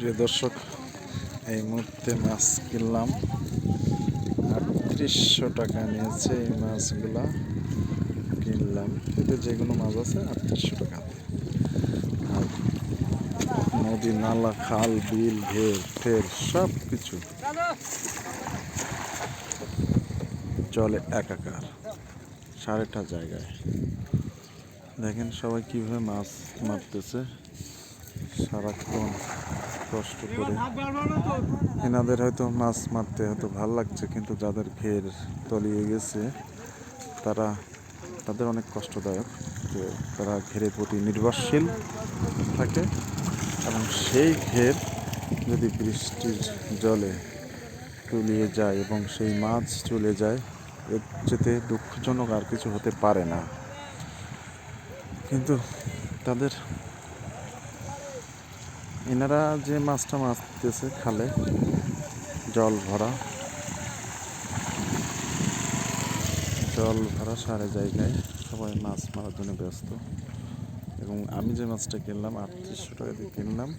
প্রিয় দর্শক, এই মুহূর্তে মাছ কিনলাম। আটত্রিশশো টাকা নিয়েছে এই মাছগুলা কিনলাম। এতে যে কোনো মাছ আছে, আটত্রিশশো টাকা। আর নদী, নালা, খাল, বিল ঘের ফের সব কিছু জলে একাকার সাড়েটা জায়গায়। দেখেন সবাই কীভাবে মাছ মারতেছে। সারাক্ষণ কষ্ট করে। এনাদের হয়তো মাছ মারতে হয়তো ভালো লাগছে কিন্তু যাদের ঘের তলিয়ে গেছে তারা তাদের অনেক কষ্টদায়ক যে তারা ঘেরের প্রতি নির্ভরশীল থাকে এবং সেই ঘের যদি বৃষ্টির জলে তলিয়ে যায় এবং সেই মাছ চলে যায় এর যেতে দুঃখজনক আর কিছু হতে পারে না। কিন্তু তাদের এনারা যে মাছটা মারতেছে খালে, জল ভরা। জল ভরা সারে জায়গায় সবাই মাছ মারার জন্য ব্যস্ত। এবং আমি যে মাছটা কিনলাম, আটত্রিশশো টাকা দিয়ে কিনলাম,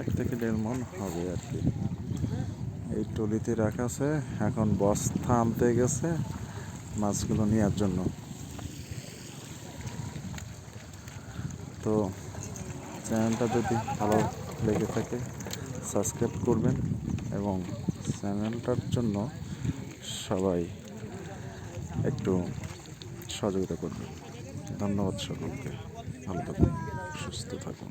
এক থেকে দেড় মন হবে আর কি। এই টলিতে রাখা আছে, এখন বস্তা আনতে গেছে মাছগুলো নেওয়ার জন্য। তো চ্যানেলটা যদি ভালো লেগে থাকে, সাবস্ক্রাইব করবেন এবং চ্যানেলটার জন্য সবাই একটু সহযোগিতা করবেন। ধন্যবাদ সকলকে। ভালো থাকুন, সুস্থ থাকুন।